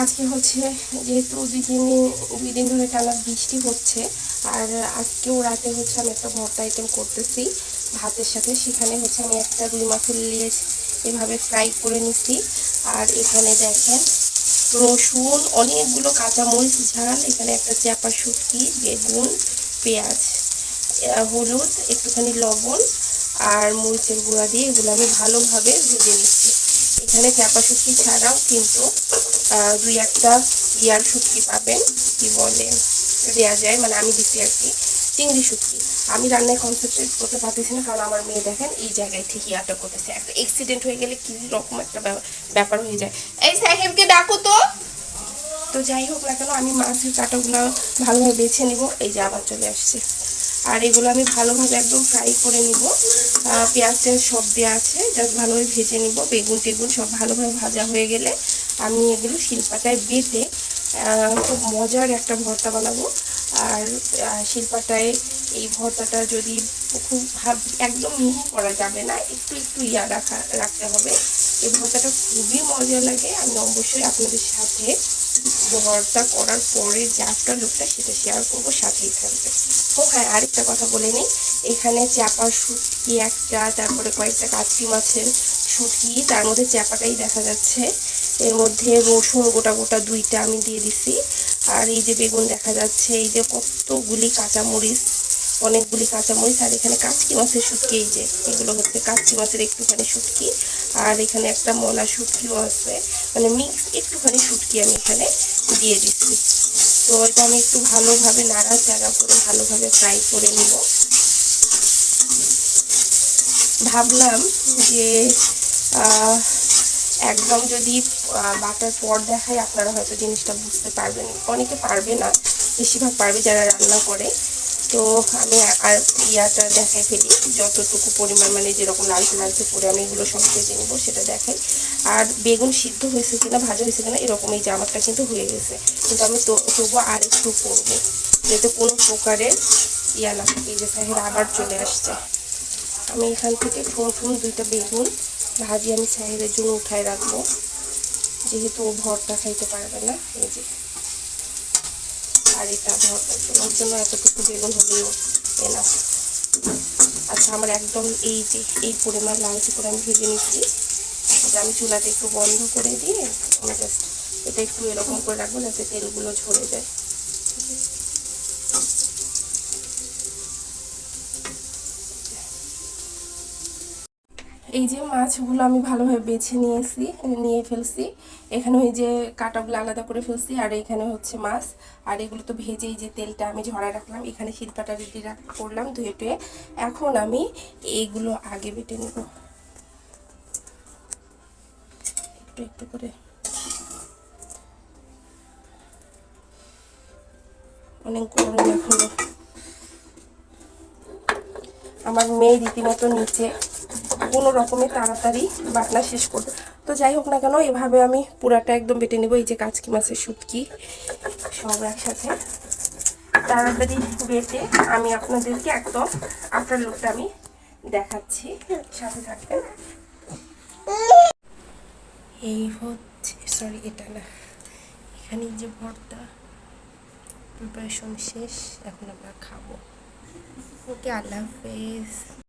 আজকে হচ্ছে যেহেতু দুই তিন দিন দুই দিন ধরে টানা বৃষ্টি হচ্ছে, আর আজকেও রাতে হচ্ছে আমি একটা ভর্তা আইটেম করতেছি। ভাতের সাথে সেখানে হচ্ছে আমি একটা রুই মাছের লেজ এভাবে ফ্রাই করে নিছি। আর এখানে দেখেন রসুন, অনেকগুলো কাঁচামরিচ ঝাল, এখানে একটা চাপা শুটকি, বেগুন, পেঁয়াজ হলুদ, একটুখানি লবণ আর মরিচের গুঁড়া দিয়ে এগুলো আমি ভালোভাবে ভেজে নিচ্ছি। এখানে চাপা শুটকি ছাড়াও কিন্তু দুই একটা ইয়ার শুটকি পাবেন। কি বলে? দেওয়া যায় মানে আমি দিচ্ছি আর কি, চিংড়ি শুটকি আমি রান্নায় কনসেন্ট্রেট করতে পারতেছি না, কারণ আমার মেয়ে দেখেন এই জায়গায় ঠিকই ইয়াটা করতেছে। একটা অ্যাক্সিডেন্ট হয়ে গেলে কী রকম একটা ব্যাপার হয়ে যায়। এই সাহেবকে ডাকো তো। তো যাই হোক না কেন, আমি মাছের কাঁটাগুলো ভালোভাবে বেছে নিব। এই যে আবার চলে আসছে। আর এগুলো আমি ভালোভাবে একদম ফ্রাই করে নিব। পেঁয়াজ টেয়াজ সব দেওয়া আছে জাস্ট ভালোভাবে ভেজে নিব। বেগুন টেগুন সব ভালোভাবে ভাজা হয়ে গেলে আমি এগুলো শিলপাটায় আহ, খুব মজার একটা ভর্তা বানাবো। আর শিলপাটায় এই ভর্তাটা যদি খুব ভাব একদম মিহি করা যাবে না একটু একটু ইয়া রাখা রাখতে হবে। এই ভর্তাটা খুবই মজা লাগে। আমি অবশ্যই আপনাদের সাথে ভর্তা করার পরে যে আফটার লুকটা সেটা শেয়ার করব, সাথেই থাকবে। ও হ্যাঁ আরেকটা কথা বলে নিই। এখানে চাপা শুটকি একটা, তারপরে কয়েকটা কাচকি মাছের শুটকি তার মধ্যে চাপাটাই দেখা যাচ্ছে। এর মধ্যে রসুন গোটা গোটা দুইটা আমি দিয়ে দিছি। আর এই যে বেগুন দেখা যাচ্ছে, এই যে কতগুলি কাঁচামরিচ, অনেকগুলি কাঁচামরিচ, আর এখানে কাচকি মাছের শুটকি এই যে এগুলো হচ্ছে কাচকি মাছের একটুখানি শুটকি আর এখানে একটা মলা শুটকিও আছে। মানে মিক্স একটুখানি শুটকি আমি এখানে দিয়ে দিচ্ছি। তো এটা আমি একটু ভালোভাবে নাড়া নাড়াচাড়া করে, ভালোভাবে ফ্রাই করে নিব। ভাবলাম যে একদম যদি বাটার পর দেখায় আপনারা হয়তো জিনিসটা বুঝতে পারবেন। অনেকে পারবে না, বেশিরভাগ পারবে যারা রান্না করে। তো আমি আর ইয়াটা দেখাই ফেলি। যতটুকু পরিমাণ মানে যেরকম লালচে লালচে করে আমি এগুলো সব ভেজে নেব, সেটা দেখাই। আর বেগুন সিদ্ধ হয়েছে কিনা, ভাজা হয়েছে কিনা, এরকম এই জামাটা কিন্তু হয়ে গেছে। কিন্তু আমি তো তবুও আর একটু করব, যাতে কোনো প্রকারের ইয়া না এই যে সাহেব আবার চলে আসছে। আমি এখান থেকে ফোন ফোন দুইটা বেগুন ভাজি আমি সাহেবের জন্য উঠায় রাখব। যেহেতু ও ভরটা খাইতে পারবে না, এই যে। আর এটা ভরটার জন্য এতটুকু বেগুন হলেও এনা আচ্ছা আমার একদম এই যে, এই পরিমাণ লাঞ্চ করে আমি ভেজে নিচ্ছি। যে আমি চুলাতে একটু বন্ধ করে দিয়ে, আমি জাস্ট এটা একটু এরকম করে রাখব যাতে তেলগুলো ঝরে যায়। এই যে মাছগুলো আমি ভালোভাবে বেছে নিয়েছি, নিয়ে ফেলছি। এখানে ওই যে কাটাগুলো আলাদা করে ফেলছি, আর এখানে হচ্ছে মাছ। আর এগুলো তো ভেজে যে তেলটা আমি ঝরা রাখলাম, এখানে শিল্পাটা রেডি করলাম ধুয়ে টুয়ে এখন আমি এইগুলো আগে বেটে নেব। একটু একটু করে। অনেক গরম এখনও। আমার মেয়ে রীতিমতো নিচে কোনো রকমে তাড়াতাড়ি বাটনা শেষ করবে। তো যাই হোক না কেন, এভাবে আমি পুরাটা একদম বেটে নেব। এই যে কাচকি মাছের শুটকি, সব একসাথে তাড়াতাড়ি বেটে আমি আপনাদেরকে একদম আফটার লুকটা আমি দেখাচ্ছি। সাথে থাকবেন। এই হচ্ছে সরি এটা না। এখানে যে ভর্তা প্রিপারেশন শেষ, এখন আমরা খাব। ওকে, আল্লাহ হাফেজ।